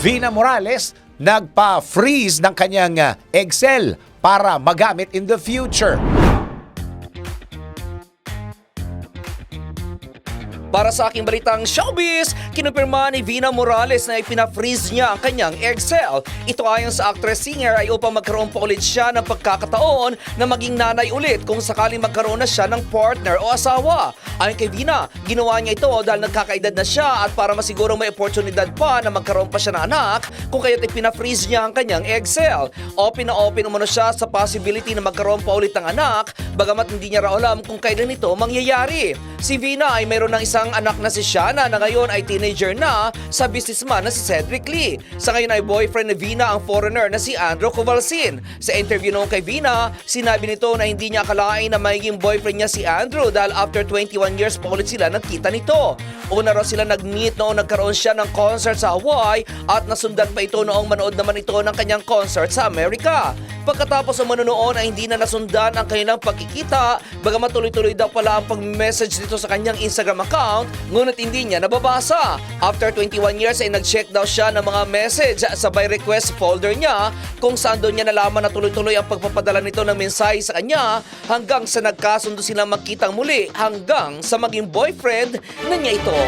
Vina Morales nagpa-freeze ng kanyang ah, Excel para magamit in the future. Para sa aking balitang showbiz, kinumpirma ni Vina Morales na ipina-freeze niya ang kanyang Excel. Ito ayon sa actress-singer ay upang magkaroon pa ulit siya ng pagkakataon na maging nanay ulit kung sakaling magkaroon na siya ng partner o asawa. Ayon kay Vina, ginawa niya ito dahil nagkakaedad na siya at para masiguro may oportunidad pa na magkaroon pa siya ng anak kung kaya't ipina-freeze niya ang kanyang Excel. Open na open umano siya sa possibility na magkaroon pa ulit ng anak bagamat hindi niya raw alam kung kailan ito mangyayari. Si Vina ay mayroon ng isang anak na si Shana na ngayon ay teenager na sa businessman na si Cedric Lee. Sa ngayon ay boyfriend ni Vina ang foreigner na si Andrew Covalsin. Sa interview noong kay Vina, sinabi nito na hindi niya akalain na magiging boyfriend niya si Andrew dahil after 21 years pa ulit sila nagkita nito. Una raw sila nag-meet noong nagkaroon siya ng concert sa Hawaii at nasundan pa ito noong manood naman ito ng kanyang concert sa Amerika. Pagkatapos ng manonood ay hindi na nasundan ang kanilang pagkikita, bagamat tuloy-tuloy daw pala ang pag-message dito sa kanyang Instagram account, ngunit hindi niya nababasa. After 21 years ay nag-check daw siya ng mga message sa by request folder niya kung saan doon niya nalaman na tuloy-tuloy ang pagpapadala nito ng mensahe sa kanya hanggang sa nagkasundo silang magkitang muli hanggang sa maging boyfriend na niya ito.